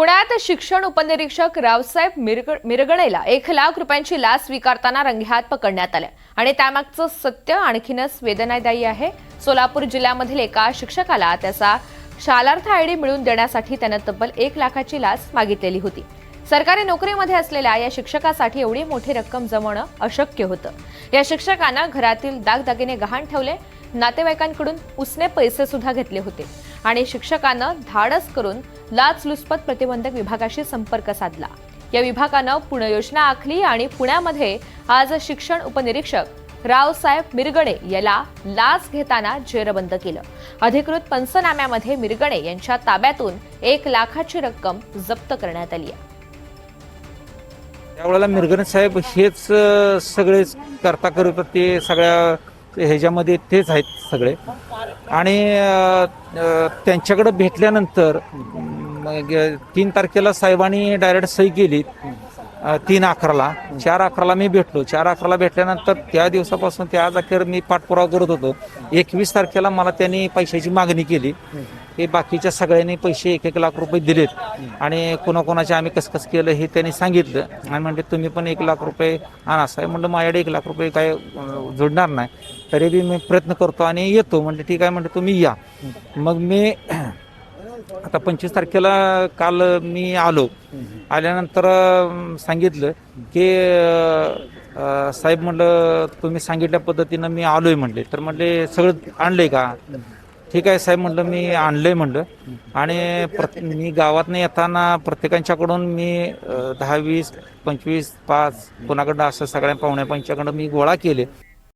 पुण्यात शिक्षण उपनिरीक्षक रावसाहेब मिरग मिरगणेला एक लाख रुपयांची लाच स्वीकारताना रंगेहात पकडण्यात आल्या. आणि त्यामागचं सत्य आणखीनच वेदनादायी आहे. सोलापूर जिल्ह्यामधील एका शिक्षकाला त्याचा शालार्थ आयडी मिळवून देण्यासाठी त्यानं तब्बल एक लाखाची लाच मागितलेली होती. सरकारी नोकरीमध्ये असलेल्या या शिक्षकासाठी एवढी मोठी रक्कम जमवणं अशक्य होतं. या शिक्षकानं घरातील दागदागिने गहाण ठेवले. नातेवाईकांकडून उसने पैसे सुद्धा घेतले होते. आणि शिक्षकानं धाडस करून लाचलुचपत प्रतिबंधक विभागाशी संपर्क साधला. या विभागानं पुनर्योजना आखली आणि पुण्यामध्ये आज शिक्षण उपनिरीक्षक रावसाहेब मिरगणे याला लाच घेताना जेरबंद केलं. अधिकृत पंचनाम्यामध्ये मिरगणे यांच्या ताब्यातून एक लाखाची रक्कम जप्त करण्यात आली आहे. त्यावेळेला मिरगणे साहेब हेच सगळेच करता करत ते सगळ्या ह्याच्यामध्ये तेच आहेत सगळे. आणि त्यांच्याकडं भेटल्यानंतर तीन तारखेला साहेबांनी डायरेक्ट सही केली. तीन अकराला. चार अकराला मी भेटलो. चार अकराला भेटल्यानंतर त्या दिवसापासून ते आज अखेर मी पाठपुरावा करत होतो. एकवीस तारखेला मला त्यांनी पैशाची मागणी केली. हे बाकीच्या सगळ्यांनी पैसे एक एक लाख रुपये दिलेत. आणि कोणाकोणाचे आम्ही कसकस कसं केलं हे त्यांनी सांगितलं. आणि म्हणजे तुम्ही पण एक लाख रुपये आणा. साहेब म्हणलं माझ्याकडे एक लाख रुपये काय जोडणार नाही. तरी बी मी प्रयत्न करतो आणि येतो. म्हणजे ठीक आहे. म्हणजे तुम्ही या. मग मी आता पंचवीस तारखेला काल मी आलो. आल्यानंतर सांगितलं की साहेब म्हणलं तुम्ही सांगितल्या पद्धतीनं मी आलोय म्हणले. तर म्हणले सगळं आणलंय का? ठीक आहे साहेब म्हणलं मी आणलंय म्हणलं. आणि मी गावातनं येताना प्रत्येकांच्याकडून मी दहा वीस पंचवीस पाच कोणाकडनं असं सगळ्या पाहुण्या पंच्याकडनं मी गोळा केले.